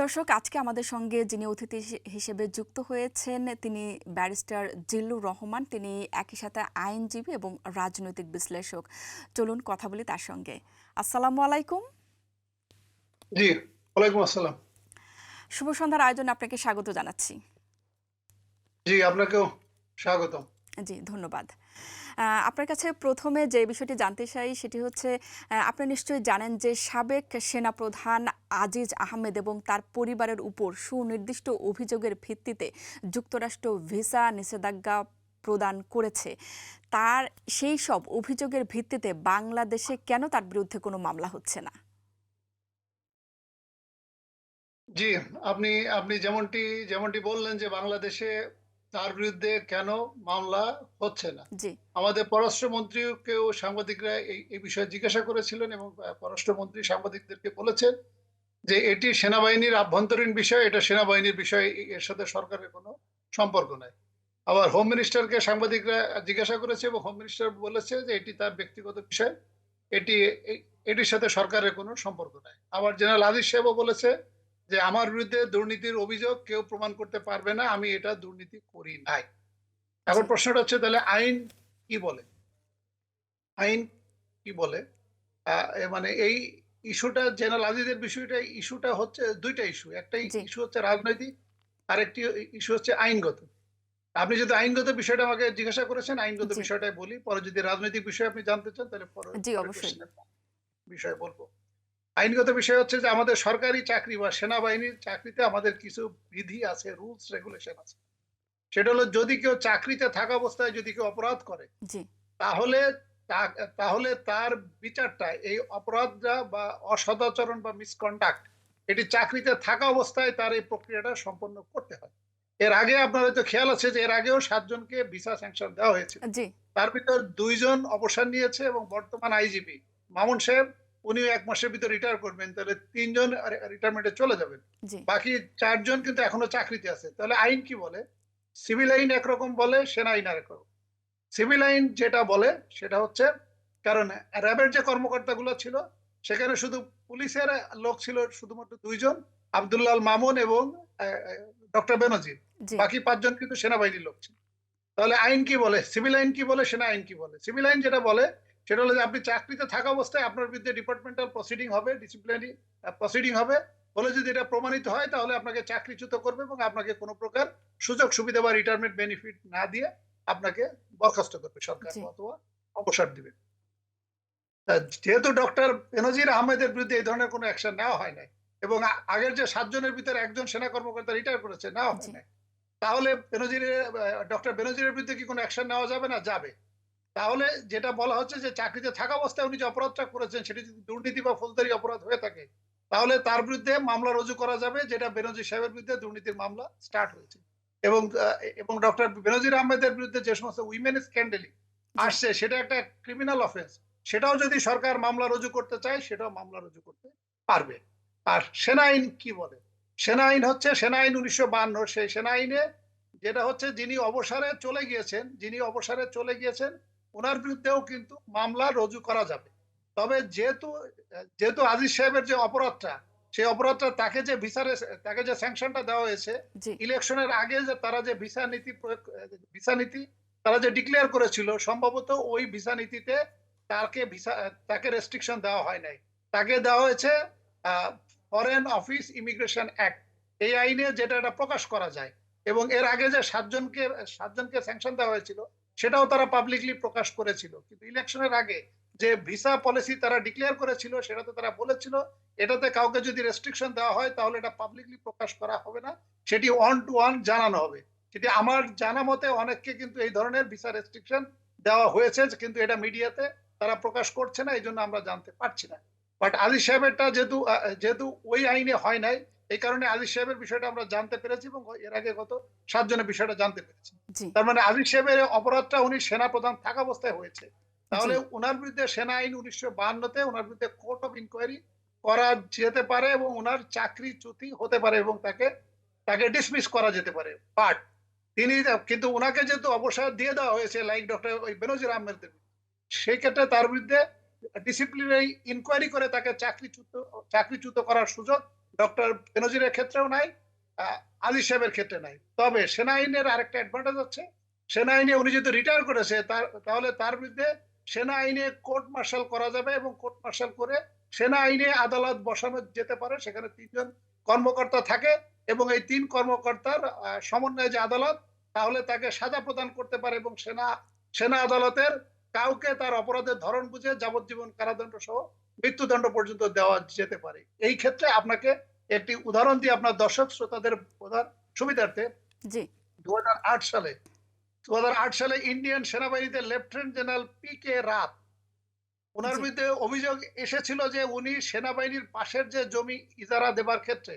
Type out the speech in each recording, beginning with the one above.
দর্শক আজকে আমাদের সঙ্গে যিনি অতিথি হিসেবে যুক্ত হয়েছেন তিনি ব্যারিস্টার জিল্লুর রহমান। তিনি একই সাথে আইনজীবী এবং রাজনৈতিক বিশ্লেষক। চলুন কথা বলি তার সঙ্গে। আসসালামু আলাইকুম। জি ওয়ালাইকুম আসসালাম। শুভ সন্ধ্যার আয়োজনে আপনাকে স্বাগত জানাচ্ছি। জি আপনাকেও স্বাগতম। জি ধন্যবাদ। আপনার কাছে প্রথমে যে বিষয়টি জানতে চাই সেটি হচ্ছে আপনি নিশ্চয়ই জানেন যে সাবেক সেনাপ্রধান আজিজ আহমেদ এবং তার পরিবারের উপর সুনির্দিষ্ট অভিযোগের ভিত্তিতে যুক্তরাষ্ট্র ভিসা নিষেধাজ্ঞা প্রদান করেছে। তার সেই সব অভিযোগের ভিত্তিতে বাংলাদেশে কেন তার বিরুদ্ধে কোনো মামলা হচ্ছে না? জি, আপনি আপনি যেমনটি যেমনটি বললেন যে বাংলাদেশে তার বিরুদ্ধে কেন মামলা হচ্ছে না? আমাদের পররাষ্ট্রমন্ত্রীকেও সাংবাদিকরা এই বিষয়ে জিজ্ঞাসা করেছিলেন এবং পররাষ্ট্রমন্ত্রী সাংবাদিকদেরকে বলেছেন যে এটি সেনাবাহিনীর আভ্যন্তরীণ বিষয় এটা সেনাবাহিনীর বিষয় এর সাথে সরকারের কোনো সম্পর্ক নাই। আবার হোম মিনিস্টারকে সাংবাদিকরা জিজ্ঞাসা করেছে এবং হোম মিনিস্টার বলেছে যে এটি তার ব্যক্তিগত বিষয় এটি এটির সাথে সরকারের কোনো সম্পর্ক নাই। আবার জেনারেল আজিজ সাহেবও বলেছে যে আমার বিরুদ্ধে দুর্নীতির অভিযোগ কেউ প্রমাণ করতে পারবে না আমি এটা দুর্নীতি করি নাই। এখন প্রশ্নটা হচ্ছে তাহলে আইন কি বলে? আইন কি বলে? মানে এই ইস্যুটা জেনারেল আজিজের বিষয়টা ইস্যুটা হচ্ছে দুইটা ইস্যু। একটা ইস্যু হচ্ছে রাজনৈতিক আরেকটি ইস্যু হচ্ছে আইনগত। আপনি যদি আইনগত বিষয়টা আমাকে জিজ্ঞাসা করেছেন আইনগত। বিষয়টাই বলি। পরে যদি রাজনৈতিক বিষয় আপনি জানতে চান তাহলে পরে বিষয় বলব। আইনগত বিষয় হচ্ছে যে আমাদের সরকারি চাকরি বা সেনাবাহিনীর চাকরিতে আমাদের কিছু বিধি আছে রুলস রেগুলেশন আছে। সেটা হলো যদি কেউ চাকরিতে থাকা অবস্থায় যদি কেউ অপরাধ করে তাহলে তাহলে তার বিচারটা এই অপরাধটা বা অসদাচরণ বা মিসকন্ডাক্ট এটি চাকরিতে থাকা অবস্থায় তার এই প্রক্রিয়াটা সম্পন্ন করতে হয়। এর আগে আপনার হয়তো খেয়াল আছে যে এর আগেও সাতজনকে ভিসা স্যাংশন দেওয়া হয়েছে তার ভিতর দুইজন অবসর নিয়েছে এবং বর্তমান আইজিপি মামুন সাহেব উনিও এক মাসের ভিতর রিটায়ার করবেন তাহলে তিনজন রিটায়ারমেন্টে চলে যাবেন। বাকি চারজন কিন্তু এখনও চাকরিতে আছে। তাহলে আইন কি বলে? সিভিল আইন একরকম বলে সেনা আইন আরেক সিভিল আইন যেটা বলে সেটা হচ্ছে কারণ র্যাবের যে কর্মকর্তাগুলো ছিল সেখানে শুধু পুলিশের লোক ছিল শুধুমাত্র দুইজন আব্দুল্লাল মামুন এবং ডক্টর বেনজির। বাকি পাঁচজন কিন্তু সেনাবাহিনীর লোক ছিল। তাহলে আইন কি বলে? সিভিল আইন কি বলে? সেনা আইন কি বলে? সিভিল আইন যেটা বলে সেটা হলো যে আপনি চাকরিতে থাকা অবস্থায় আপনার বিরুদ্ধে ডিপার্টমেন্টাল প্রসিডিং হবে ডিসিপ্লিনারি প্রসিডিং হবে। বলে যদি এটা প্রমাণিত হয় তাহলে আপনাকে চাকরিচ্যুত করবে এবং আপনাকে কোনো প্রকার সুযোগ সুবিধা বা রিটায়ারমেন্ট বেনিফিট না দিয়ে আপনাকে বরখাস্ত করবে সরকার অথবা অবসর দিবে। যেহেতু ডক্টর বেনজির আহমেদের বিরুদ্ধে এই ধরনের কোনো অ্যাকশন নেওয়া হয় নাই এবং আগের যে সাতজনের ভিতরে একজন সেনা কর্মকর্তা রিটায়ার করেছে নেওয়া হয় নাই। তাহলে বেনজিরের ডক্টর বেনজিরের বিরুদ্ধে কি কোনো অ্যাকশন নেওয়া যাবে না? যাবে। তাহলে যেটা বলা হচ্ছে যে চাকরিতে থাকা অবস্থায় উনি যে অপরাধটা করেছেন, সেটি যদি দুর্নীতি বা ফৌজদারি অপরাধ হয়ে থাকে, তাহলে তার বিরুদ্ধে মামলা রুজু করা যাবে, যেটা বেনজির সাহেবের বিরুদ্ধে দুর্নীতির মামলা স্টার্ট হয়েছে। এবং এবং ডক্টর বেনজির আহমেদের বিরুদ্ধে যে সমস্ত উইমেন স্ক্যান্ডেলি আসছে, সেটা একটা ক্রিমিনাল অফেন্স সেটাও যদি সরকার মামলা রুজু করতে চায়, সেটাও মামলা রুজু করতে পারবে। আর সেনা আইন কি বলে? সেনা আইন হচ্ছে সেনা আইন উনিশশো বান্ন, সেই সেনা আইনে যেটা হচ্ছে যিনি অবসরে চলে গিয়েছেন, যিনি অবসরে চলে গিয়েছেন ওনার বিরুদ্ধেও কিন্তু মামলা রুজু করা যাবে। তবে যেহেতু যেহেতু আজিজ সাহেবের যে অপরাধটা সেই অপরাধটা তাকে যে ভিসারে তাকে যে স্যাংশনটা দেওয়া হয়েছে ইলেকশনের আগে যে তারা যে ভিসা নীতি ভিসা নীতি তারা যে ডিক্লেয়ার করেছিল সম্ভবত ওই ভিসা নীতিতে তাকে ভিসা তাকে রেস্ট্রিকশন দেওয়া হয় নাই। তাকে দেওয়া হয়েছে ফরেন অফিস ইমিগ্রেশন অ্যাক্ট এই আইনে যেটা এটা প্রকাশ করা যায়। এবং এর আগে যে সাতজনকে সাতজনকে স্যাংশন দেওয়া হয়েছিল সেটাও তারা পাবলিকলি প্রকাশ করেছিল। কিন্তু ইলেকশনের আগে যে ভিসা পলিসি তারা ডিক্লেয়ার করেছিল, সেটাতে তারা বলেছিল, এটাতে কাউকে যদি রেস্ট্রিকশন দেওয়া হয়, তাহলে এটা পাবলিকলি প্রকাশ করা হবে না। সেটি ওয়ান টু ওয়ান জানানো হবে। সেটি আমার জানা মতে অনেককে কিন্তু এই ধরনের ভিসা রেস্ট্রিকশন দেওয়া হয়েছে, কিন্তু এটা মিডিয়াতে তারা প্রকাশ করছে না এই জন্য আমরা জানতে পারছি না। বাট আলী সাহেবেরটা যেহেতু যেহেতু ওই আইনে হয় নাই এই কারণে আলী সাহেবের বিষয়টা আমরা জানতে পেরেছি এবং এর আগে গত সাতজনের বিষয়টা জানতে পেরেছি। তার মানে আলী সাহেবের অপরাধটা উনি সেনা প্রধান থাকা অবস্থায় হয়েছে। তাহলে ওনার বিরুদ্ধে সেনা আইন উনিশশো বাহান্নতে ওনার বিরুদ্ধে কোর্ট অফ ইনকোয়ারি করা যেতে পারে এবং ওনার চাকরি চ্যুতি হতে পারে এবং তাকে তাকে ডিসমিস করা যেতে পারে। বাট তিনি কিন্তু ওনাকে যেহেতু অবসর দিয়ে দেওয়া হয়েছে লাইক ডক্টর ওই বেনজির আহমেদের সেই ক্ষেত্রে তার বিরুদ্ধে ডিসিপ্লিনারি ইনকোয়ারি করে তাকে চাকরিচ্যুত চাকরিচ্যুত করার সুযোগ ডক্টর বেনজিরের ক্ষেত্রেও নাই আলী সাহেবের ক্ষেত্রে নাই। তবে সেনা আইনের আরেকটা অ্যাডভান্টেজ হচ্ছে সেনা আইনে উনি যদি রিটায়ার করেছে, তার, তাহলে তার বিরুদ্ধে সেনা আইনে কোর্ট মার্শাল করা যাবে এবং কোর্ট মার্শাল করে সেনা আইনে আদালত বসানো যেতে পারে, সেখানে তিনজন কর্মকর্তা থাকে এবং এই তিন কর্মকর্তার সমন্বয়ে যে আদালত, তাহলে তাকে সাজা প্রদান করতে পারে এবং সেনা সেনা আদালতের কাউকে তার অপরাধের ধরন বুঝে যাবজ্জীবন কারাদণ্ড সহ মৃত্যুদণ্ড পর্যন্ত দেওয়া যেতে পারে। এই ক্ষেত্রে আপনাকে একটি উদাহরণ দিয়ে আপনার দর্শক শ্রোতাদের প্রধান সুবিধার্থে দু সালে দু সালে ইন্ডিয়ান সেনাবাহিনীতে লেফটেন্যান্ট জেনারেল পি কে রাত ওনার বিরুদ্ধে অভিযোগ এসেছিল যে উনি সেনাবাহিনীর পাশের যে জমি ইজারা দেবার ক্ষেত্রে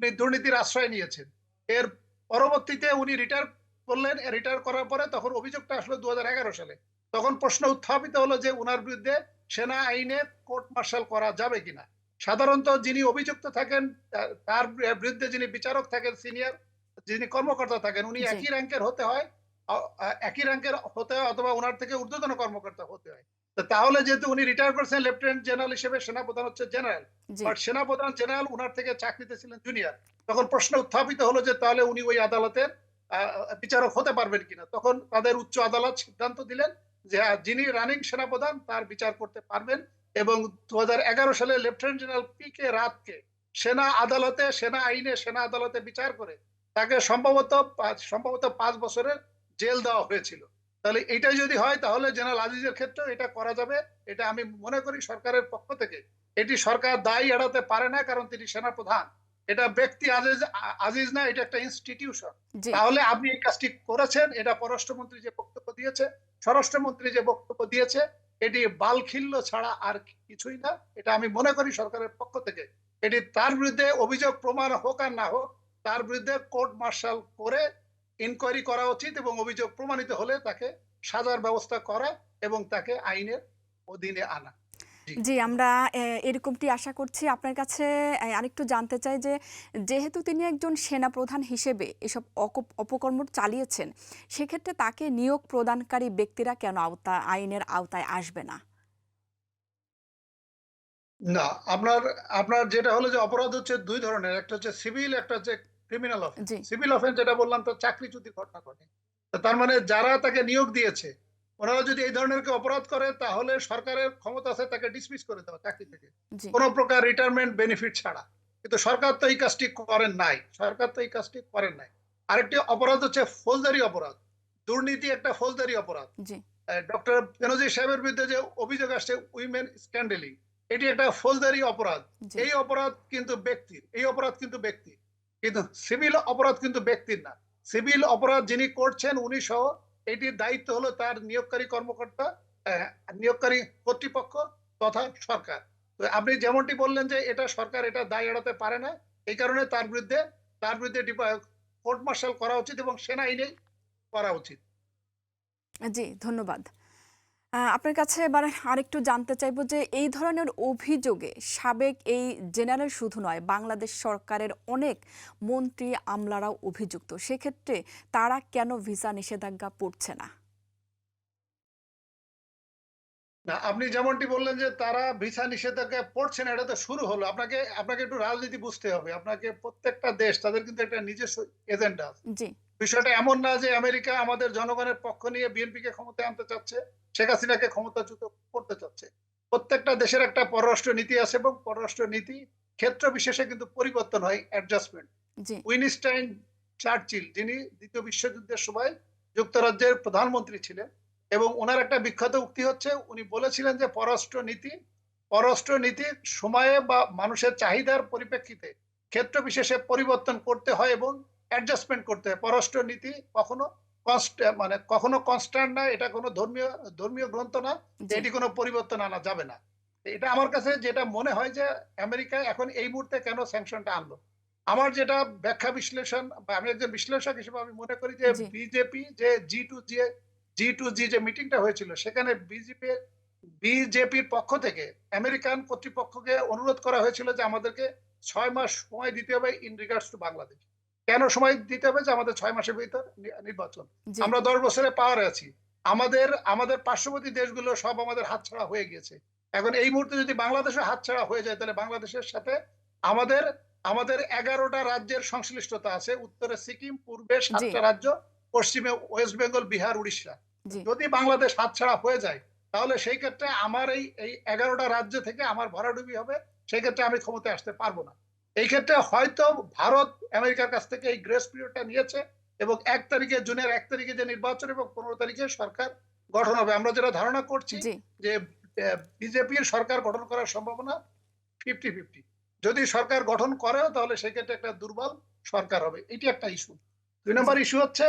উনি দুর্নীতির আশ্রয় নিয়েছেন। এর পরবর্তীতে উনি রিটায়ার করলেন রিটায়ার করার পরে তখন অভিযোগটা আসলো দু হাজার এগারো সালে। তখন প্রশ্ন উত্থাপিত হলো যে ওনার বিরুদ্ধে সেনা আইনে কোর্ট মার্শাল করা যাবে কিনা? সাধারণত যিনি অভিযুক্ত থাকেন তার বিরুদ্ধে যিনি বিচারক থাকেন সিনিয়র যিনি কর্মকর্তা থাকেন উনি একই র্যাঙ্কের হতে হয় একই র্যাঙ্কের হতে হয় অথবা ওনার থেকে ঊর্ধ্বতন কর্মকর্তা হতে হয়। তাহলে যেহেতু উনি রিটায়ার করছেন লেফটেন্যান্ট জেনারেল হিসেবে সেনাপ্রধান হচ্ছে জেনারেল বাট সেনাপ্রধান জেনারেল উনার থেকে চাকরিতে ছিলেন জুনিয়র তখন প্রশ্ন উত্থাপিত হলো যে তাহলে উনি ওই আদালতের আহ, বিচারক হতে পারবেন কিনা? তখন তাদের উচ্চ আদালত সিদ্ধান্ত দিলেন যে যিনি রানিং সেনাপ্রধান তার বিচার করতে পারবেন এবং দু সালে লেফটেন্যান্ট জেনারেল পি কে রাতকে সেনা আদালতে সেনা আইনে সেনা আদালতে বিচার করে তাকে সম্ভবত সম্ভবত পাঁচ বছরের জেল দেওয়া হয়েছিল। তাহলে এটাই যদি হয় তাহলে জেনারেল আজিজের ক্ষেত্রেও এটা করা যাবে। এটা আমি মনে করি সরকারের পক্ষ থেকে। এটি সরকার দায়ী এড়াতে পারে না কারণ তিনি সেনা প্রধান এটা ব্যক্তি আজিজ আজিজ না এটা একটা ইনস্টিটিউশন তাহলে আপনি এই কাজটি করেছেন এটা পররাষ্ট্রমন্ত্রী যে বক্তব্য দিয়েছে স্বরাষ্ট্রমন্ত্রী যে বক্তব্য দিয়েছে, এটি বালখিল্য ছাড়া আর কিছুই না। এটা আমি মনে করি সরকারের পক্ষ থেকে। এটি তার বিরুদ্ধে অভিযোগ প্রমাণ হোক আর না হোক, তার বিরুদ্ধে কোর্ট মার্শাল করে ইনকোয়ারি করা উচিত এবং অভিযোগ প্রমাণিত হলে তাকে সাজার ব্যবস্থা করা এবং তাকে আইনের অধীনে আনা। জি। আমরা এরকমটি আশা করছি। আপনার কাছে আরেকটু জানতে চাই যে যেহেতু তিনি একজন সেনাপ্রধান হিসেবে এসব অপকর্ম চালিয়েছেন সেক্ষেত্রে তাকে নিয়োগ প্রদানকারী ব্যক্তিরা কেন আওতা আইনের আওতায় আসবে না? না আপনার আপনার যেটা হলো যে অপরাধ হচ্ছে দুই ধরনের। একটা হচ্ছে সিভিল একটা হচ্ছে ক্রিমিনাল অফেন্স। সিভিল অফেন্স যেটা বললাম তো চাকরিচ্যুতির ঘটনা ঘটে। তার মানে যারা তাকে নিয়োগ দিয়েছে ওনারা যদি এই ধরনের কেউ অপরাধ করে তাহলে সরকারের ক্ষমতা আছে তাকে ডিসমিস করে দেওয়া চাকরি থেকে। কোনো প্রকার রিটায়ারমেন্ট বেনিফিট ছাড়া। কিন্তু সরকার তো এই কাজটি করেন নাই। সরকার তো এই কাজটি করেন নাই। আরেকটি অপরাধ হচ্ছে ফৌজদারি অপরাধ। দুর্নীতি একটা ফৌজদারি অপরাধ। ডক্টর বেনজি সাহেবের বিরুদ্ধে যে অভিযোগ আসছে উইমেন স্ক্যান্ডেলিং এটি একটা ফৌজদারি অপরাধ। এই অপরাধ কিন্তু ব্যক্তির এই অপরাধ কিন্তু ব্যক্তির। কিন্তু সিভিল অপরাধ কিন্তু ব্যক্তির না। সিভিল অপরাধ যিনি করছেন উনি সহ এটির দায়িত্ব হলো তার নিয়োগকারী কর্মকর্তা নিয়োগকারী কর্তৃপক্ষ তথা সরকার। আপনি যেমনটি বললেন যে এটা সরকার এটা দায় এড়াতে পারে না, এই কারণে তার বিরুদ্ধে তার বিরুদ্ধে কোর্ট মার্শাল করা উচিত এবং সেনা আইনেই করা উচিত। জি, ধন্যবাদ। আপনার কাছে এবার আরেকটু জানতে চাইব যে এই ধরনের অভিযোগে সাবেক এই জেনারেল শুধু নয়, বাংলাদেশ সরকারের অনেক মন্ত্রী আমলারাও অভিযুক্ত। সেক্ষেত্রে তারা কেন ভিসা নিষেধাজ্ঞা পড়ছে না? না আপনি যেমনটি বললেন যে তারা ভিসা নিষেধাজ্ঞা পড়ছে না এটা তো শুরু হলো। আপনাকে আপনাকে একটু রাজনীতি বুঝতে হবে। আপনাকে প্রত্যেকটা দেশ তাদের কিন্তু একটা নিজস্ব এজেন্ডা আছে। জি। বিষয়টা এমন না যে আমেরিকা আমাদের জনগণের পক্ষ নিয়ে বিএনপি কে ক্ষমতায় আনতে চাচ্ছে শেখ হাসিনাকে ক্ষমতাচ্যুত করতে চাচ্ছে। প্রত্যেকটা দেশের একটা পররাষ্ট্র নীতি আছে এবং পররাষ্ট্র নীতি ক্ষেত্র বিশেষে কিন্তু পরিবর্তন হয় অ্যাডজাস্টমেন্ট জি। উইনস্টাইন চার্চিল যিনি দ্বিতীয় বিশ্বযুদ্ধের সময় যুক্তরাজ্যের প্রধানমন্ত্রী ছিলেন এবং ওনার একটা বিখ্যাত উক্তি হচ্ছে উনি বলেছিলেন যে পররাষ্ট্র নীতি পররাষ্ট্র নীতি সময়ে বা মানুষের চাহিদার পরিপ্রেক্ষিতে ক্ষেত্র বিশেষে পরিবর্তন করতে হয় এবং অ্যাডজাস্টমেন্ট করতে হয়। পররাষ্ট্র নীতি কখনো মানে কখনো কনস্ট্যান্ট না এটা কোনো ধর্মীয় ধর্মীয় গ্রন্থ না এটি কোনো পরিবর্তন আনা যাবে না। এটা আমার কাছে যেটা মনে হয় যে আমেরিকা এখন এই মুহূর্তে কেন স্যাংশনটা আনলো? আমার যেটা ব্যাখ্যা বিশ্লেষণ বা আমি একজন বিশ্লেষক হিসেবে আমি মনে করি যে বিজেপি যে জি টু জি জি টু জি যে মিটিংটা হয়েছিল সেখানে বিজেপি বিজেপির পক্ষ থেকে আমেরিকান কর্তৃপক্ষকে অনুরোধ করা হয়েছিল যে আমাদেরকে ছয় মাস সময় দিতে হবে ইন রিগার্ডস টু বাংলাদেশ কেন সময় দিতে হবে? যে আমাদের ছয় মাসের ভিতর নির্বাচন। আমরা দশ বছরে পাওয়ারে আছি। আমাদের আমাদের পার্শ্ববর্তী দেশগুলো সব আমাদের হাতছাড়া হয়ে গিয়েছে। এখন এই মুহূর্তে যদি বাংলাদেশের হাতছাড়া হয়ে যায় তাহলে বাংলাদেশের সাথে আমাদের আমাদের এগারোটা রাজ্যের সংশ্লিষ্টতা আছে। উত্তরে সিকিম পূর্বে সাতটা রাজ্য। পশ্চিমে ওয়েস্ট বেঙ্গল বিহার উড়িষ্যা। যদি বাংলাদেশ হাতছাড়া হয়ে যায় তাহলে সেই ক্ষেত্রে আমার এই এই এগারোটা রাজ্য থেকে আমার ভরাডুবি হবে সেই ক্ষেত্রে আমি ক্ষমতায় আসতে পারব না। এই ক্ষেত্রে হয়তো ভারত আমেরিকার কাছ থেকে এই গ্রেস পিরিয়ডটা নিয়েছে এবং এক তারিখে জুনের এক তারিখে যে নির্বাচন এবং পনেরো তারিখে সরকার গঠন হবে। আমরা যেটা ধারণা করছি যে বিজেপির সরকার গঠন করার সম্ভাবনা ফিফটি ফিফটি যদি সরকার গঠন করেও তাহলে সেক্ষেত্রে একটা দুর্বল সরকার হবে। এটি একটা ইস্যু দুই নম্বর ইস্যু হচ্ছে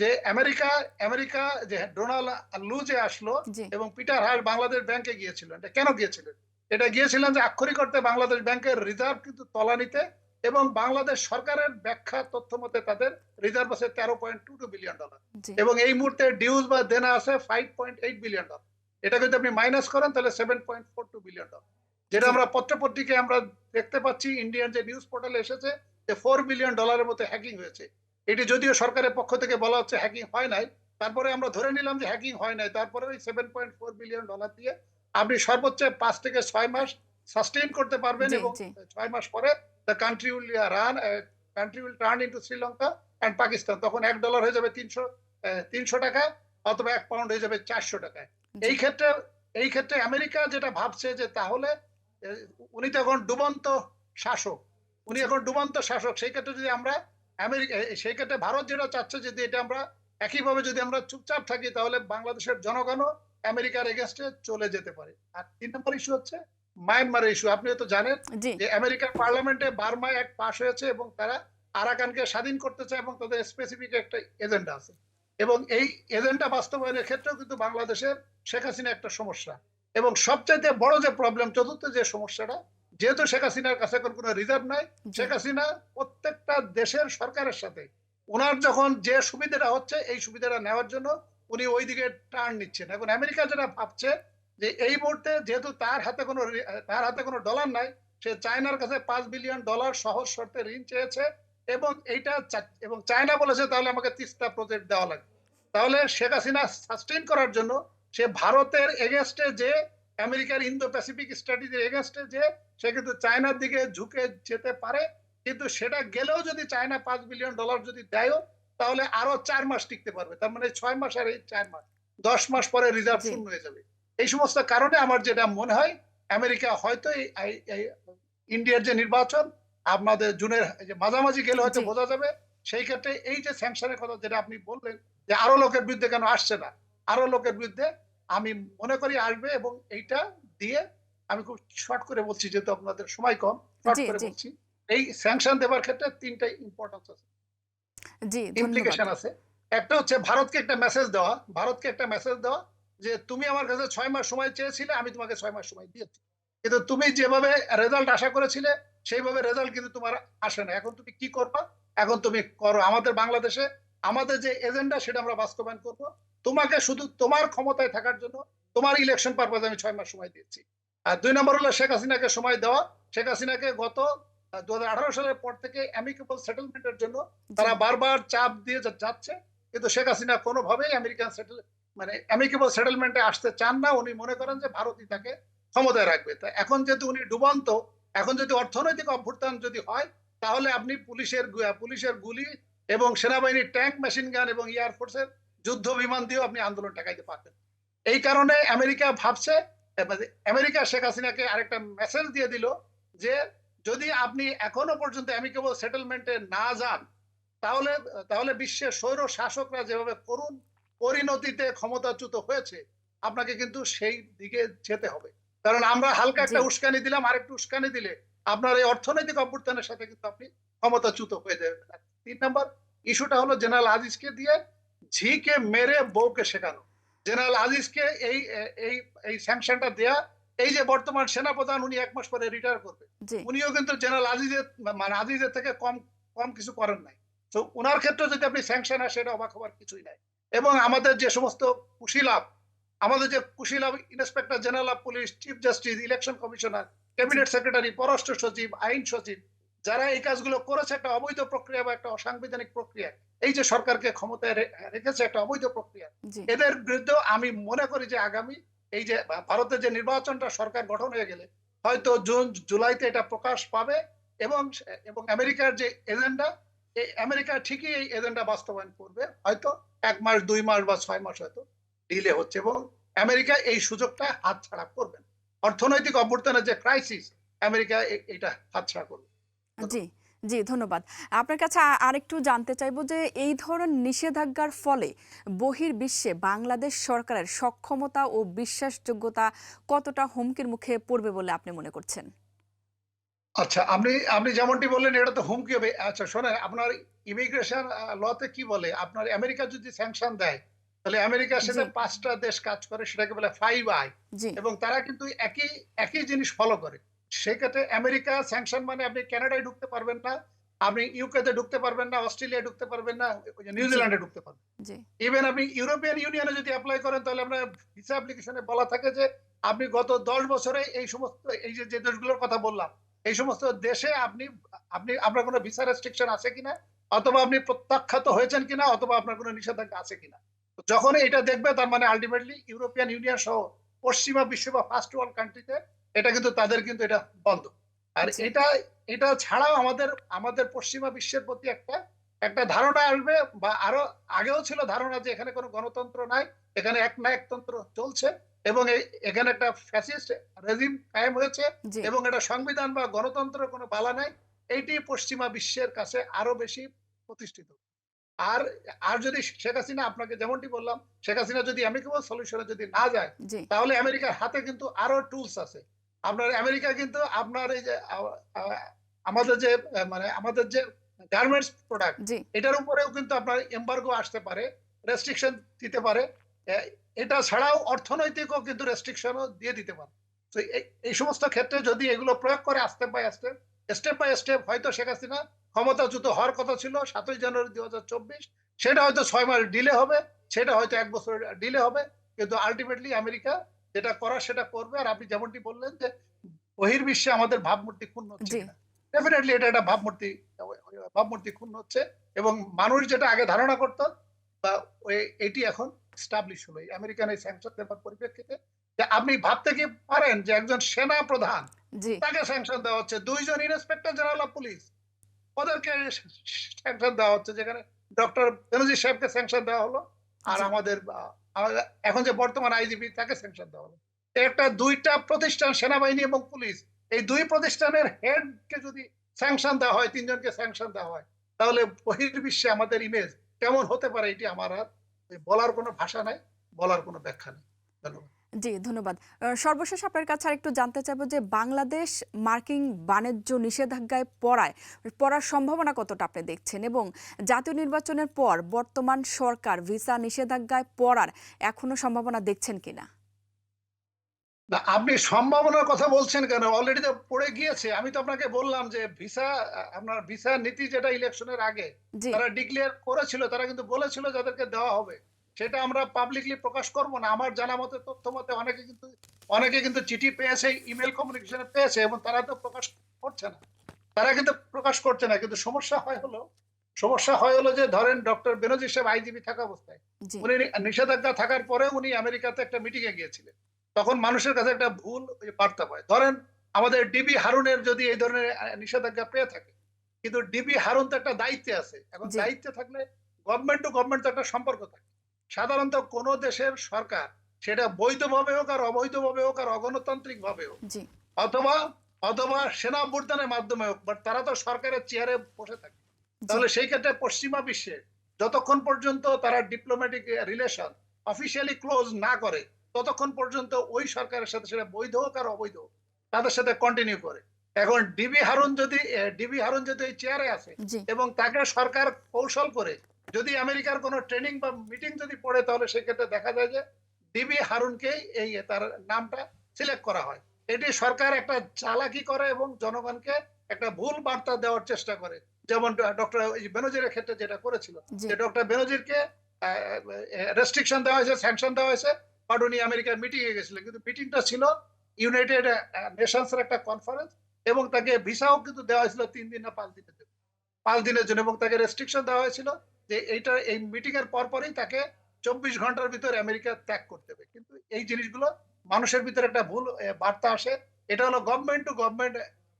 যে আমেরিকা আমেরিকা যে ডোনাল্ড লু যে আসলো এবং পিটার হাস বাংলাদেশ ব্যাংকে গিয়েছিলেন। এটা কেন গিয়েছিলেন? এটা গিয়েছিলেন যে আক্ষরিক অর্থে বাংলাদেশ ব্যাংকের রিজার্ভ কিন্তু তলানিতে এবং বাংলাদেশ সরকারের ব্যাখ্যা তথ্য মতে তাদের রিজার্ভ আছে তেরো point two two billion dollar এবং এই মুহূর্তে ডিউজ বা দেনা আছে five point eight billion dollar এটা যদি আপনি মাইনাস করেন তাহলে seven point four two billion dollar যেটা। আমরা পত্রপত্রিকায় আমরা দেখতে পাচ্ছি ইন্ডিয়ান যে নিউজ পোর্টালে এসেছে যে ফোর বিলিয়ন ডলারের মতো হ্যাকিং হয়েছে। এটি যদিও সরকারের পক্ষ থেকে বলা হচ্ছে হ্যাকিং হয় নাই তারপরে আমরা ধরে নিলাম যে হ্যাকিং হয় নাই তারপরে ওই seven point four billion dollar দিয়ে আপনি সর্বোচ্চ পাঁচ থেকে ছয় মাস সাস্টেইন করতে পারবেন এবং ছয় মাস পরে the country will run country will turn into Sri Lanka and Pakistan তখন এক ডলার হয়ে যাবে তিনশো তিনশো টাকা অথবা এক পাউন্ড হয়ে যাবে চারশো টাকায় এই ক্ষেত্রে এই ক্ষেত্রে আমেরিকা যেটা ভাবছে যে তাহলে উনি তো এখন ডুবন্ত শাসক উনি এখন ডুবন্ত শাসক সেই ক্ষেত্রে যদি আমরা আমেরিকা সেই ক্ষেত্রে ভারত যেটা চাচ্ছে যদি এটা আমরা একইভাবে যদি আমরা চুপচাপ থাকি তাহলে বাংলাদেশের জনগণও আমেরিকার এগেনস্টে চলে যেতে পারে। আর তিন নম্বর ইস্যু হচ্ছে মায়ানমারের ইস্যু আপনি তো জানেন যে আমেরিকার পার্লামেন্টে বার্মায় এক পাশ হয়েছে এবং তারা আরাকানকে স্বাধীন করতে চায় এবং তাদের স্পেসিফিক একটা এজেন্ডা আছে। এবং এই এজেন্ডা বাস্তবায়নের ক্ষেত্রেও কিন্তু বাংলাদেশের শেখ হাসিনা একটা সমস্যা। এবং সবচাইতে বড় যে প্রবলেম চতুর্থ যে সমস্যাটা যেহেতু শেখ হাসিনার কাছে এখন কোনো রিজার্ভ নাই শেখ হাসিনা প্রত্যেকটা দেশের সরকারের সাথে ওনার যখন যে সুবিধাটা হচ্ছে এই সুবিধাটা নেওয়ার জন্য উনি ওইদিকে টার্ন নিচ্ছেন। এখন আমেরিকা যেটা ভাবছে যে এই মুহূর্তে যেহেতু তার হাতে কোনো তার হাতে কোনো ডলার নাই সে চায়নার কাছে পাঁচ বিলিয়ন ডলার সহজ শর্তে ঋণ চেয়েছে এবং এইটা এবং চায়না বলেছে তাহলে আমাকে তিস্তা প্রজেক্ট দেওয়া লাগবে। তাহলে শেখ হাসিনা সাস্টেইন করার জন্য সে ভারতের এগেনস্টে যে আমেরিকার ইন্দো প্যাসিফিক স্ট্র্যাটেজির এগেনস্টে যে সে কিন্তু চায়নার দিকে ঝুঁকে যেতে পারে কিন্তু সেটা গেলেও যদি চায়না পাঁচ বিলিয়ন ডলার যদি দেয়ও তাহলে আরও চার মাস টিকতে পারবে। তার মানে ছয় মাস আর এই চার মাস দশ মাস পরে রিজার্ভ শূন্য হয়ে যাবে। এই সমস্ত কারণে আমার যেটা মনে হয় আমেরিকা হয়তো ইন্ডিয়ার যে নির্বাচন আপনাদের জুনের যে মাঝামাঝি গেলে হয়তো বোঝা যাবে সেই ক্ষেত্রে এই যে স্যাংশনের কথা যেটা আপনি বললেন যে আরও লোকের বিরুদ্ধে কেন আসছে না আরও লোকের বিরুদ্ধে আমি মনে করি আসবে এবং এইটা দিয়ে আমি খুব শর্ট করে বলছি যেহেতু আপনাদের সময় কম শর্ট করে বলছি। এই স্যাংশন দেওয়ার ক্ষেত্রে তিনটা ইম্পর্টেন্স আছে। জি ইমপ্লিকেশন আছে। একটা হচ্ছে ভারতকে একটা মেসেজ দেওয়া ভারতকে একটা মেসেজ দেওয়া যে তুমি আমার কাছে ছয় মাস সময় চেয়েছিলে আমি তোমাকে ছয় মাস সময় দিয়েছি। কিন্তু তুমি যেভাবে রেজাল্ট আশা করেছিলে সেইভাবে রেজাল্ট কিন্তু তোমার আসে না। এখন তুমি কি করবা? এখন তুমি করো। আমাদের বাংলাদেশে আমাদের যে এজেন্ডা সেটা আমরা বাস্তবায়ন করব। তোমাকে শুধু তোমার ক্ষমতায় থাকার জন্য তোমার ইলেকশন পারপাজে আমি ছয় মাস সময় দিয়েছি। আর দুই নম্বর হলো শেখ হাসিনাকে সময় দেওয়া। শেখ হাসিনাকে গত দু সালের পর থেকে অ্যামিকেবল সেটেলমেন্টের জন্য তারা বারবার চাপ দিয়ে যাচ্ছে। কিন্তু শেখ হাসিনা কোনোভাবেই আমেরিকান সেটেল মানে অ্যামিকেবল সেটেলমেন্টে আসতে চান না। উনি মনে করেন যে ভারতই তাকে ক্ষমতায় রাখবে। তা এখন যেহেতু উনি ডুবন্ত এখন যদি অর্থনৈতিক অভ্যুত্থান যদি হয় তাহলে আপনি পুলিশের পুলিশের গুলি এবং সেনাবাহিনীর ট্যাঙ্ক মেশিন গান এবং এয়ারফোর্সের যুদ্ধ বিমান দিয়েও আপনি আন্দোলন ঠেকাইতে পারবেন। এই কারণে আমেরিকা ভাবছে আমেরিকা শেখ হাসিনাকে আরেকটা মেসেজ দিয়ে দিল যে যদি আপনি এখনও পর্যন্ত অ্যামিকেবল সেটেলমেন্টে না যান তাহলে তাহলে বিশ্বের স্বৈর শাসকরা যেভাবে করুণ পরিণতিতে ক্ষমতাচ্যুত হয়েছে আপনাকে কিন্তু সেই দিকে যেতে হবে। কারণ আমরা হালকা একটা উস্কানি দিলাম আরেকটু উস্কানি দিলে আপনার এই অর্থনৈতিক অভ্যুত্থানের সাথে কিন্তু আপনি ক্ষমতাচ্যুত হয়ে যাবেন। তিন নম্বর ইস্যুটা হলো জেনারেল আজিজকে দিয়ে ঝিকে মেরে বউকে শেখানো। জেনারেল আজিজকে এই এই এই স্যাংশনটা দেয়া এই যে বর্তমান সেনাপ্রধান উনি এক মাস পরে রিটায়ার করবে। উনিও কিন্তু জেনারেল আজিজের মানে আজিজের থেকে কম কম কিছু করেন নাই। তো ওনার ক্ষেত্রে যদি আপনি স্যাংশন আসে এটা অবাক হওয়ার কিছুই নাই। এবং আমাদের যে সমস্ত কুশীলাভ আমাদের যে কুশীলাভ inspector general of police chief justice election commissioner cabinet secretary পররাষ্ট্র সচিব আইন সচিব যারা এই কাজগুলো করেছে একটা অবৈধ প্রক্রিয়া বা একটা অসাংবিধানিক প্রক্রিয়া এই যে সরকারকে ক্ষমতায় রেখেছে একটা অবৈধ প্রক্রিয়া এদের বিরুদ্ধে আমি মনে করি যে আগামী এই যে ভারতের যে নির্বাচনটা সরকার গঠন হয়ে গেলে হয়তো জুন জুলাইতে এটা প্রকাশ পাবে এবং এবং আমেরিকার যে এজেন্ডা এই আমেরিকা ঠিকই এই এজেন্ডা বাস্তবায়ন করবে। হয়তো এক মাস দুই মাস বা ছয় মাস হয়তো ডিলে হচ্ছে এবং আমেরিকা এই সুযোগটা হাতছাড়া করবে না। অর্থনৈতিক অভ্যর্থনের যে ক্রাইসিস আমেরিকা এটা হাতছাড়া করবে। জি। জি ধন্যবাদ। আপনার কাছে আরেকটু জানতে চাইব যে এই ধরনের নিষেধাজ্ঞার ফলে বহির্বিশ্বে বাংলাদেশ সরকারের সক্ষমতা ও বিশ্বাসযোগ্যতা কতটা হুমকির মুখে পড়বে বলে আপনি মনে করছেন? আচ্ছা আপনি আপনি যেমনটি বললেন এটা তো হুমকি হবে। আচ্ছা শোনেন আপনার ইমিগ্রেশন লতে কি বলে? আপনার আমেরিকা যদি স্যাংশন দেয় তাহলে আমেরিকার সাথে পাঁচটা দেশ কাজ করে সেটাকে বলে ফাইভ আই এবং তারা কিন্তু একই একই জিনিস ফলো করে। সেক্ষেত্রে আমেরিকা স্যাংশন মানে আপনি কানাডায় ঢুকতে পারবেন না আপনি ইউকেতে ঢুকতে পারবেন না অস্ট্রেলিয়ায় ঢুকতে পারবেন না নিউজিল্যান্ডে ঢুকতে পারবেন। ইভেন আপনি ইউরোপিয়ান ইউনিয়নে যদি অ্যাপ্লাই করেন তাহলে আপনার ভিসা অ্যাপ্লিকেশনে বলা থাকে যে আপনি গত দশ বছরে এই সমস্ত এই যে দেশগুলোর কথা বললাম এই সমস্ত দেশে আপনি আপনি আপনার কোনো ভিসা রেস্ট্রিকশন আছে কিনা? অথবা আপনি প্রত্যাখ্যাত হয়েছেন কিনা? অথবা আপনার কোনো নিষেধাজ্ঞা আছে কিনা? যখন এটা দেখবে তার মানে আলটিমেটলি ইউরোপিয়ান ইউনিয়ন সহ পশ্চিমা বিশ্ব বা ফার্স্ট ওয়ার্ল্ড কান্ট্রিতে এটা কিন্তু তাদের কিন্তু এটা বন্ধ। আর আচ্ছা। এটা এটা ছাড়াও আমাদের আমাদের পশ্চিমা বিশ্বের প্রতি একটা একটা ধারণা আসবে বা আরও আগেও ছিল ধারণা যে এখানে কোনো গণতন্ত্র নাই এখানে এক না একতন্ত্র চলছে এবং এখানে একটা ফ্যাসিস্ট রেজিম কায়েম হয়েছে এবং এটা সংবিধান বা গণতন্ত্রের কোনো বালা নাই এইটি পশ্চিমা বিশ্বের কাছে আরও বেশি প্রতিষ্ঠিত। আর আর যদি শেখ হাসিনা আপনাকে যেমনটি বললাম শেখ হাসিনা যদি আমেরিকা সলিউশনে যদি না যায় তাহলে আমেরিকার হাতে কিন্তু আরও টুলস আছে। আপনার আমেরিকা কিন্তু আপনার এই যে আমাদের যে মানে আমাদের যে গার্মেন্টস প্রোডাক্ট এটার উপরেও কিন্তু আপনার এম্বার্গো আসতে পারে রেস্ট্রিকশন দিতে পারে। এটা ছাড়াও অর্থনৈতিকও কিন্তু রেস্ট্রিকশনও দিয়ে দিতে পারে। তো এই- এই সমস্ত ক্ষেত্রে যদি এগুলো প্রয়োগ করে step by step step by step হয়তো শেখ হাসিনা ক্ষমতাচ্যুত হওয়ার কথা ছিল সাতই জানুয়ারি দুই হাজার চব্বিশ সেটা হয়তো ছয় মাস ডিলে হবে সেটা হয়তো এক বছর ডিলে হবে কিন্তু আলটিমেটলি আমেরিকা যেটা করার সেটা করবে। আর আপনি যেমনটি বললেন যে বহির্বিশ্বে আমাদের ভাবমূর্তি ক্ষুণ্ণ হচ্ছে ডেফিনেটলি এটা একটা ভাবমূর্তি ভাবমূর্তি ক্ষুণ্ণ হচ্ছে এবং মানুষ যেটা আগে ধারণা করত বা এটি এখন স্টাবলিশ হলো। আমেরিকান এই স্যাংশন দেওয়ার পরিপ্রেক্ষিতে যে আপনি ভাবতে কি পারেন যে একজন সেনা প্রধান তাকে স্যাংশন দেওয়া হচ্ছে। দুইজন ইন্সপেক্টর জেনারেল অফ পুলিশ ওদেরকে স্যাংশন দেওয়া হচ্ছে। যেখানে ডক্টর বেনজির সাহেবকে স্যাংশন দেওয়া হলো। আর আমাদের এখন যে বর্তমান আইজিপি তাকে স্যাংশন দেওয়া হলো একটা দুইটা প্রতিষ্ঠান, সেনাবাহিনী এবং পুলিশ, এই দুই প্রতিষ্ঠানের হেডকে যদি স্যাংশন দেওয়া হয়, তিনজনকে স্যাংশন দেওয়া হয়, তাহলে বহির্বিশ্বে আমাদের ইমেজ কেমন হতে পারে, এটি আমার আর বলার কোনো ভাষা নাই, বলার কোনো ব্যাখ্যা নেই। ধন্যবাদ। জি ধন্যবাদ। সর্বশেষ আপনার কাছে আর একটু জানতে চাইব যে বাংলাদেশ মার্কিন বাণিজ্য নিষেধাজ্ঞায় পড়ায় পড়ার সম্ভাবনা কতটা আপনি দেখছেন? এবং জাতীয় নির্বাচনের পর বর্তমান সরকার ভিসা নিষেধাজ্ঞায় পড়ার এখনও সম্ভাবনা দেখছেন কিনা? না আপনি সম্ভাবনার কথা বলছেন কেন? অলরেডি তো পড়ে গিয়েছে। আমি তো আপনাকে বললাম যে ভিসা আপনার ভিসা নীতি যেটা ইলেকশনের আগে তারা ডিক্লেয়ার করেছিল তারা কিন্তু বলেছিল যাদেরকে দেওয়া হবে। সেটা আমরা পাবলিকলি প্রকাশ করব না। আমার জানা মতে তথ্য মতে অনেকে কিন্তু অনেকে কিন্তু চিঠি পেয়েছে ইমেল কমিউনিকেশনে পেয়েছে এবং তারা তো প্রকাশ করছে না। তারা কিন্তু প্রকাশ করছে না কিন্তু সমস্যা হয় হলো সমস্যা হয় হলো যে ধরেন ডক্টর বেনজির সাহেব আইজিবি থাকা অবস্থায় উনি নিষেধাজ্ঞা থাকার পরে উনি আমেরিকাতে একটা মিটিং এ গিয়েছিলেন। তখন মানুষের কাছে একটা ভুল বার্তা পায়। ধরেন আমাদের ডিবি হারুনের যদি এই ধরনের নিষেধাজ্ঞা পেয়ে থাকে কিন্তু ডিবি হারুন তো একটা দায়িত্বে আছে। এখন। দায়িত্বে থাকলে গভর্নমেন্ট টু গভর্নমেন্ট তো একটা সম্পর্ক থাকে। সাধারণত কোন দেশের সরকার সেটা বৈধভাবে হোক আর অবৈধভাবে হোক আর অগণতান্ত্রিক ভাবে হোক অথবা অথবা সেনা অভ্যুত্থানের মাধ্যমে হোক বাট তারা তো সরকারের চেয়ারে বসে থাকে। তাহলে সেই ক্ষেত্রে পশ্চিমা বিশ্বে যতক্ষণ পর্যন্ত তারা ডিপ্লোম্যাটিক রিলেশন অফিসিয়ালি ক্লোজ না করে ততক্ষণ পর্যন্ত ওই সরকারের সাথে সেটা বৈধ হোক আর অবৈধ হোক তাদের সাথে কন্টিনিউ করে। এখন ডিবি হারুন যদি ডিবি হারুন যদি এই চেয়ারে আছে এবং তাকে সরকার কৌশল করে যদি আমেরিকার কোনো ট্রেনিং বা মিটিং যদি পড়ে তাহলে সেক্ষেত্রে দেখা যায় যে ডিবি হারুনকেই এই তার নামটা সিলেক্ট করা হয়। এটি সরকার একটা চালাকি করে এবং জনগণকে একটা ভুল বার্তা দেওয়ার চেষ্টা করে। যেমন ডক্টর বেনজিরের ক্ষেত্রে যেটা করেছিল। যে ডক্টর বেনজিরকে রেস্ট্রিকশন দেওয়া হয়েছে স্যাংশন দেওয়া হয়েছে। বাট উনি আমেরিকার মিটিং এ গেছিলেন কিন্তু মিটিংটা ছিল ইউনাইটেড নেশনস এর একটা কনফারেন্স এবং তাকে ভিসাও কিন্তু দেওয়া হয়েছিল তিন দিন না পাঁচ দিনের জন্য। পাঁচ দিনের জন্য এবং তাকে রেস্ট্রিকশন দেওয়া হয়েছিল। যে এইটা এই মিটিং এর পরপরই তাকে চব্বিশ ঘণ্টার ভিতরে আমেরিকা ত্যাগ করতে হবে। কিন্তু এই জিনিসগুলো মানুষের ভিতরে একটা ভুল বার্তা আসে। এটা হলো গভর্নমেন্ট টু গভর্নমেন্ট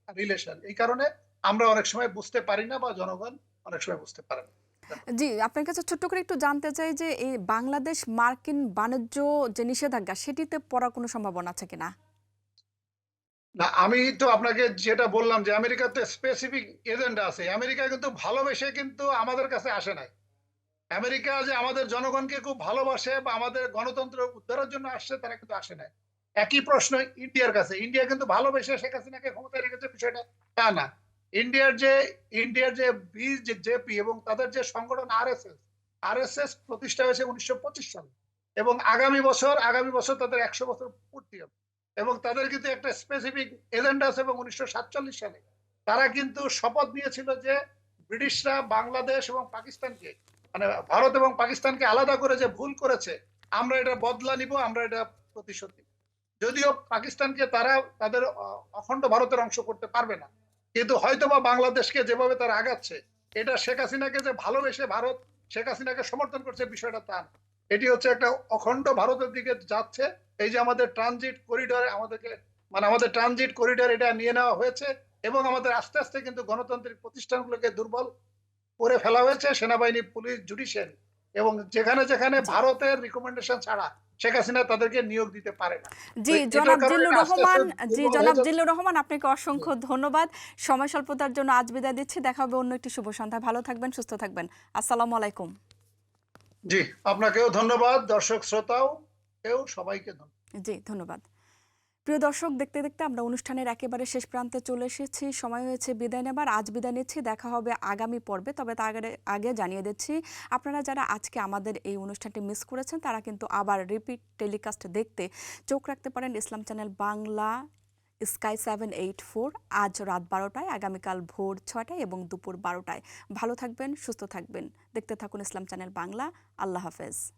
রিলেশন এই কারণে আমরা অনেক সময় বুঝতে পারি না বা জনগণ অনেক সময় বুঝতে পারে না। জি, আপনার কাছে ছোট্ট করে একটু জানতে চাই যে এই বাংলাদেশ মার্কিন বাণিজ্য যে নিষেধাজ্ঞা, সেটিতে পড়ার কোনো সম্ভাবনা আছে কিনা? না, আমি তো আপনাকে যেটা বললাম যে আমেরিকাতে স্পেসিফিক এজেন্ডা আছে আমেরিকা কিন্তু ভালোবেসে কিন্তু আমাদের কাছে আসে নাই। আমেরিকা যে আমাদের জনগণকে খুব ভালোবাসে বা আমাদের গণতন্ত্র উদ্ধারের জন্য আসছে, তারা কিন্তু আসে নাই। একই প্রশ্ন ইন্ডিয়ার কাছে, ইন্ডিয়া কিন্তু ভালোবেসে শেখ হাসিনাকে ক্ষমতায় রেখেছে, বিষয়টা তা না। ইন্ডিয়ার যে ইন্ডিয়ার যে বীজ জেপি এবং তাদের যে সংগঠন আরএসএস আরএসএস প্রতিষ্ঠা হয়েছে উনিশশো পঁচিশ সালে এবং আগামী বছর আগামী বছর তাদের একশো বছর পূর্তি হবে। এবং তাদের কিন্তু একটা স্পেসিফিক এজেন্ডা আছে এবং উনিশশো সাতচল্লিশ সালে। তারা কিন্তু শপথ নিয়েছিল যে ব্রিটিশরা বাংলাদেশ এবং পাকিস্তানকে মানে ভারত এবং পাকিস্তানকে আলাদা করে যে ভুল করেছে, আমরা এটা বদলা নিব, আমরা এটা প্রতিশোধ নিব। যদিও পাকিস্তানকে তারা তাদের অখণ্ড ভারতের অংশ করতে পারবে না। কিন্তু হয়তোবা বাংলাদেশকে যেভাবে তারা আগাচ্ছে, এটা শেখ হাসিনাকে যে ভালোবেসে ভারত শেখ হাসিনাকে সমর্থন করছে, বিষয়টা তা না। এটি হচ্ছে একটা অখণ্ড ভারতের দিকে যাচ্ছে। এই যে আমাদের ট্রানজিট করিডোর আমাদেরকে মানে আমাদের ট্রানজিট করিডোর এটা নিয়ে নেওয়া হয়েছে এবং আমাদের আস্তে আস্তে কিন্তু গণতান্ত্রিক প্রতিষ্ঠানগুলোকে দুর্বল করে ফেলা হয়েছে সেনাবাহিনী পুলিশ জুডিশিয়ারি এবং যেখানে যেখানে ভারতের রিকমেন্ডেশন ছাড়া শেখ হাসিনা তাদেরকে নিয়োগ দিতে পারে না। জি জনাব জিল্লুর রহমান জি জনাব জিল্লুর রহমান আপনাকে অসংখ্য ধন্যবাদ। সময় স্বল্পতার জন্য আজ বিদায় দিচ্ছি দেখা হবে অন্য একটি শুভ সন্ধ্যায়। ভালো থাকবেন সুস্থ থাকবেন। আসসালামু আলাইকুম। জি, আপনাকেও ধন্যবাদ, দর্শক শ্রোতাও, কেউ সবাইকে জি, ধন্যবাদ। প্রিয় দর্শক, দেখতে দেখতে আমরা অনুষ্ঠানের একেবারে শেষ প্রান্তে চলে এসেছি। সময় হয়েছে, বিদায় নেবার। আজ বিদায় নিচ্ছি, দেখা হবে আগামী পর্বে। তবে তার আগে- আগে জানিয়ে দিচ্ছি, আপনারা যারা আজকে আমাদের এই অনুষ্ঠানটি মিস করেছেন, তারা কিন্তু আবার রিপিট টেলিকাস্ট দেখতে চোখ রাখতে পারেন। Islam channel Bangla sky seven eight four আজ রাত বারোটায়, আগামীকাল ভোর ছটায় এবং দুপুর বারোটায়। ভালো থাকবেন, সুস্থ থাকবেন। দেখতে থাকুন ইসলাম চ্যানেল বাংলা। আল্লাহ হাফেজ।